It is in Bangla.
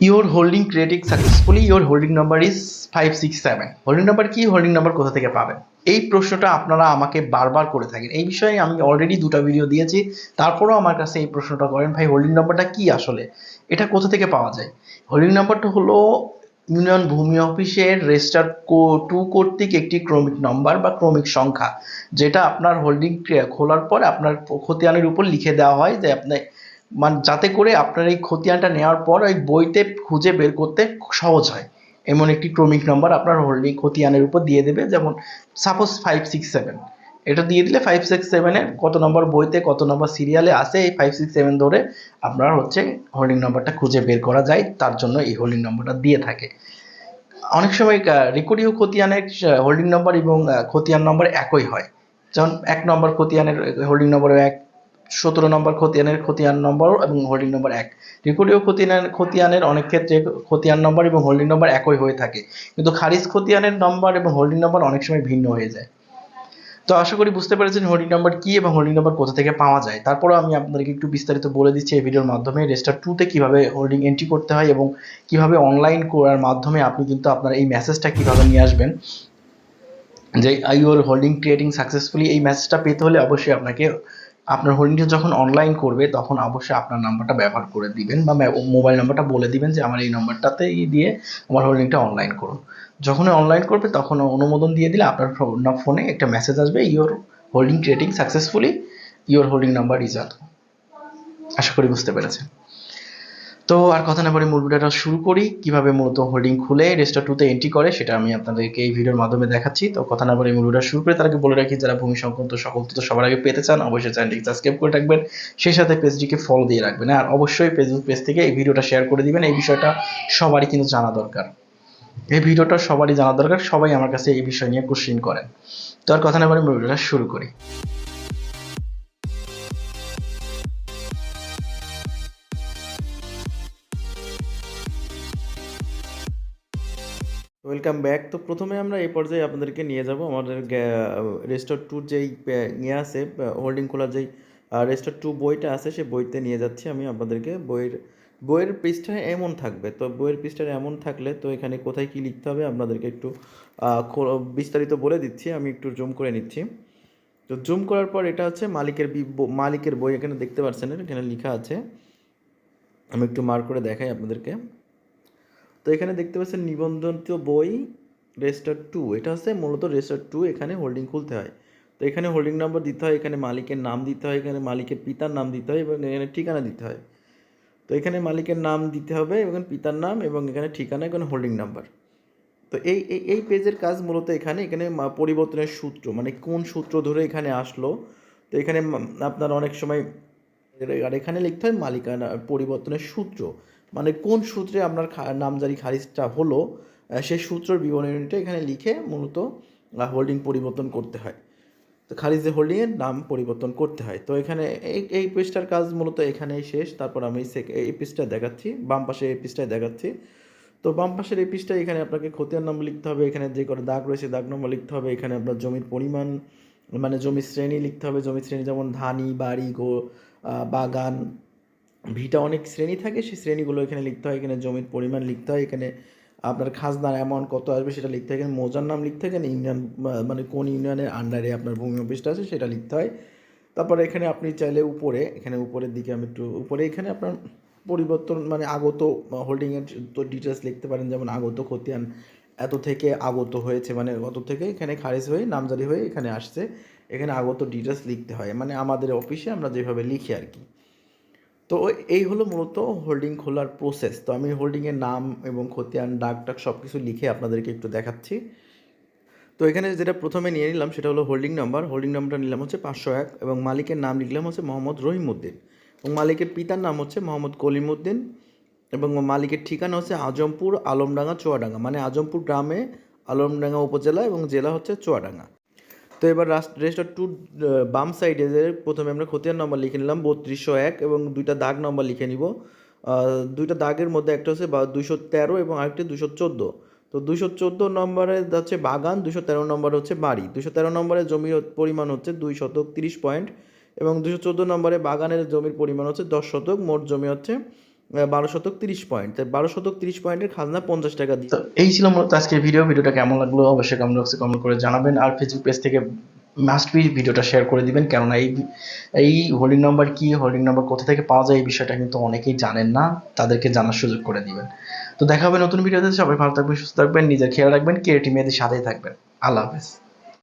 Your holding creating successfully your holding number is five six seven holding number কি হোল্ডিং নাম্বার কোথা থেকে পাবেন? এই প্রশ্নটা আপনারা আমাকে বারবার করে থাকেন। এই বিষয়ে আমি অলরেডি দুটো ভিডিও দিয়েছি, তারপরেও আমার কাছে এই প্রশ্নটা করেন, ভাই হোল্ডিং নাম্বারটা কি আসলে? এটা কোথা থেকে পাওয়া যায়? হোল্ডিং নাম্বারটা হলো ইউনিয়ন ভূমি অফিসের রেজিস্টার টু কর্তৃক একটি ক্রমিক নম্বর বা ক্রমিক সংখ্যা, যেটা আপনার হোল্ডিং খোলার পর আপনার খতিয়ানের উপর লিখে দেওয়া হয় যে আপনি মানে যাতে করে আপনার এই খতিয়ানটা নেওয়ার পর ওই বইতে খুঁজে বের করতে সহজ হয়। এমন একটি ক্রমিক নম্বর আপনার হোল্ডিং খতিয়ানের উপর দিয়ে দেবে, যেমন সাপোজ ফাইভ সিক্স সেভেন এটা দিয়ে দিলে ফাইভ সিক্স সেভেনের কত নম্বর বইতে, কত নম্বর সিরিয়ালে আসে, এই ফাইভ সিক্স সেভেন ধরে আপনার হচ্ছে হোল্ডিং নম্বরটা খুঁজে বের করা যায়, তার জন্য এই হোল্ডিং নম্বরটা দিয়ে থাকে। অনেক সময় রেকর্ডিও খতিয়ানের হোল্ডিং নম্বর এবং খতিয়ান নম্বর একই হয়। যেমন এক নম্বর খতিয়ানের হোল্ডিং নম্বর এক সতেরো নম্বর খতিয়ানের খতিয়ান নম্বর এবং হোল্ডিং নম্বর এক। রেকর্ডীয় খতিয়ানের খতিয়ানের অনেক ক্ষেত্রে খতিয়ান নম্বর এবং হোল্ডিং নম্বর একই হয়ে থাকে। কিন্তু খারিজ খতিয়ানের নম্বর এবং হোল্ডিং নম্বর অনেক সময় ভিন্ন হয়ে যায়। তো আশা করি বুঝতে পেরেছেন হোল্ডিং নাম্বার কি এবং হোল্ডিং নাম্বার কোথা থেকে পাওয়া যায়। তারপরেও আমি আপনাদেরকে একটু বিস্তারিত বলে দিচ্ছি এই ভিডিওর মাধ্যমে রেজিস্টার টুতে কীভাবে হোল্ডিং এন্ট্রি করতে হয় এবং কীভাবে অনলাইন করার মাধ্যমে আপনি কিন্তু আপনার এই মেসেজটা কীভাবে নিয়ে আসবেন। যে I your holding creating successfully এই মেসেজটা পেতে হলে অবশ্যই আপনাকে আপনার হোল্ডিংটা যখন অনলাইন করবে, তখন অবশ্যই আপনার নাম্বারটা ব্যবহার করে দিবেন বা মোবাইল নাম্বারটা বলে দিবেন যে আমার এই নাম্বারটাতে দিয়ে আমার হোল্ডিংটা অনলাইন করুন। যখন অনলাইন করবে, তখন অনুমোদন দিয়ে দিলে আপনার ফোনে একটা মেসেজ আসবে your holding trading successfully your holding number is আশা করি বুঝতে পেরেছেন। তো আর কথা না বলে মূল ভিডিওটা শুরু করি। কীভাবে মূলত হোল্ডিং খুলে রেজিস্টার টুতে এন্ট্রি করে সেটা আমি আপনাদেরকে এই ভিডিওর মাধ্যমে দেখাচ্ছি। তো কথা না বলে মূল ভিডিওটা শুরু করে আগে বলে রাখি, যারা ভূমি সংক্রান্ত সকল তথ্য সবার আগে পেতে চান, অবশ্যই চ্যানেলটিকে সাবস্ক্রাইব করে রাখবেন। সেই সাথে পেজটিকে ফলো দিয়ে রাখবেন। আর অবশ্যই ফেসবুক পেজ থেকে এই ভিডিওটা শেয়ার করে দিবেন। এই বিষয়টা সবারই কিন্তু জানা দরকার। এই ভিডিওটা সবারই জানা দরকার। সবাই আমার কাছে এই বিষয় নিয়ে কোশ্চিন করেন। তো আর কথা না বলে ভিডিওটা শুরু করি। ওয়েলকাম ব্যাক তো প্রথমে আমরা এই পর্যায়ে আপনাদেরকে নিয়ে যাব। আমাদের রেজিস্টার টুর যেই ইয়ে আছে হোল্ডিং খোলার যেই রেজিস্টার টু বইটা আছে সেই বইতে নিয়ে যাচ্ছি আমি আপনাদেরকে। বইয়ের বইয়ের পৃষ্ঠায় এমন থাকবে। তো বইয়ের পৃষ্ঠায় এমন থাকলে তো এখানে কোথায় কি লিখতে হবে আপনাদেরকে একটু বিস্তারিত বলে দিচ্ছি। আমি একটু জুম করে নিচ্ছি। তো জুম করার পর এটা হচ্ছে মালিকের মালিকের বই। এখানে দেখতে পাচ্ছেন, এখানে লেখা আছে। আমি একটু মার্ক করে দেখাই আপনাদেরকে। তো এখানে দেখতে পাচ্ছেন নিবন্ধিত বই, রেজিস্টার টু। এটা হচ্ছে মূলত রেজিস্টার টু, এখানে হোল্ডিং খুলতে হয়। তো এখানে হোল্ডিং নাম্বার দিতে হয়, এখানে মালিকের নাম দিতে হয়, এখানে মালিকের পিতার নাম দিতে হয় এবং এখানে ঠিকানা দিতে হয়। তো এখানে মালিকের নাম দিতে হবে এবং পিতার নাম এবং এখানে ঠিকানা, এখানে হোল্ডিং নাম্বার তো এই এই পেজের কাজ মূলত এখানে এখানে পরিবর্তনের সূত্র মানে কোন সূত্র ধরে এখানে আসলো। তো এখানে আপনার অনেক সময়, আর এখানে লিখতে হয় মালিকানা, পরিবর্তনের সূত্র। মানে কোন সূত্রে আপনার নামজারি খারিজটা হলো সেই সূত্রের বিবরণীটা এখানে লিখে মূলত হোল্ডিং পরিবর্তন করতে হয়। তো খারিজে হোল্ডিংয়ের নাম পরিবর্তন করতে হয়। তো এখানে এই এই পেজটার কাজ মূলত এখানেই শেষ। তারপর আমি এই পেজটা দেখাচ্ছি, বাম পাশে এই পেজটায় দেখাচ্ছি। তো বাম পাশের এই পৃষ্ঠায় এখানে আপনাকে খতিয়ান নাম লিখতে হবে, এখানে যে করে দাগ রয়েছে দাগ নম্বর লিখতে হবে, এখানে আপনার জমির পরিমাণ মানে জমির শ্রেণি লিখতে হবে, জমির শ্রেণি যেমন ধানি, বাড়ি, গো বাগান ভিটা অনেক শ্রেণি থাকে, সেই শ্রেণীগুলো এখানে লিখতে হয়, এখানে জমির পরিমাণ লিখতে হয়, এখানে আপনার খাজনার অ্যামাউন্ট কত আসবে সেটা লিখতে হয়, এখানে মৌজার নাম লিখতে হয়, এখানে ইউনিয়ন মানে কোন ইউনিয়নের আন্ডারে আপনার ভূমি অফিসটা আছে সেটা লিখতে হয়। তারপরে এখানে আপনি চাইলে উপরে, এখানে উপরের দিকে আমি একটু উপরে, এখানে আপনার পরিবর্তন মানে আগত হোল্ডিংয়ের তো ডিটেলস লিখতে পারেন, যেমন আগত খতিয়ান এত থেকে আগত হয়েছে মানে গত থেকে এখানে খারিজ হয়ে, নামজারি হয়ে এখানে আসছে, এখানে আগত ডিটেলস লিখতে হয় মানে আমাদের অফিসে আমরা যেভাবে লিখি আর কি। তো এই হলো মূলত হোল্ডিং খোলার প্রসেস তো আমি হোল্ডিংয়ের নাম এবং খতিয়ান, ডাক, টাক সব কিছু লিখে আপনাদেরকে একটু দেখাচ্ছি। তো এখানে যেটা প্রথমে নিয়ে নিলাম সেটা হলো হোল্ডিং নাম্বার হোল্ডিং নাম্বারটা নিলাম হচ্ছে পাঁচশো এক এবং মালিকের নাম লিখলাম হচ্ছে মোহাম্মদ রহিমউদ্দিন। এবং মালিকের পিতার নাম হচ্ছে মোহাম্মদ কলিমউদ্দিন এবং মালিকের ঠিকানা হচ্ছে আজমপুর আলমডাঙ্গা, চুয়াডাঙ্গা। মানে আজমপুর গ্রামে আলমডাঙ্গা উপজেলা এবং জেলা হচ্ছে চুয়াডাঙ্গা। তো এবার রেজিস্টার টু বাম সাইডে যে প্রথমে আমরা খতিয়ান নম্বর লিখে নিলাম, বত্রিশশো এক এবং দুইটা দাগ নম্বর লিখে নিব। দুইটা দাগের মধ্যে একটা হচ্ছে দুশো তেরো এবং আরেকটি দুশো চোদ্দ। তো দুশো চোদ্দ নম্বরে হচ্ছে বাগান দুশো তেরো নম্বর হচ্ছে বাড়ি। দুশো তেরো নম্বরে জমির পরিমাণ হচ্ছে দুই শতক তিরিশ পয়েন্ট এবং দুশো চোদ্দ নম্বরে বাগানের জমির পরিমাণ হচ্ছে দশ শতক। মোট জমি হচ্ছে বারো শতক তিরিশ পয়েন্ট। তাই বারো শতক তিরিশ পয়েন্টের খাজনা পঞ্চাশ টাকা দিয়ে। তো এই ছিল মূলত আজকের ভিডিও ভিডিওটা কেমন লাগল অবশ্যই কমেন্ট বক্সে কমেন্ট করে জানাবেন। আর ফেসবুক পেজ থেকে মাস্ট বি ভিডিওটা শেয়ার করে দিবেন। কেননা এই এই হোল্ডিং নাম্বার কি হোল্ডিং নাম্বার কোথা থেকে পাওয়া যায় এই বিষয়টা কিন্তু অনেকেই জানেন না। তাদেরকে জানার সুযোগ করে দিবেন। তো দেখা হবে নতুন ভিডিওতে সবাই ভালো থাকবেন, সুস্থ থাকবেন, নিজের খেয়াল রাখবেন কেটি মেয়েদের সাথেই থাকবেন। আল্লাহ হাফেজ।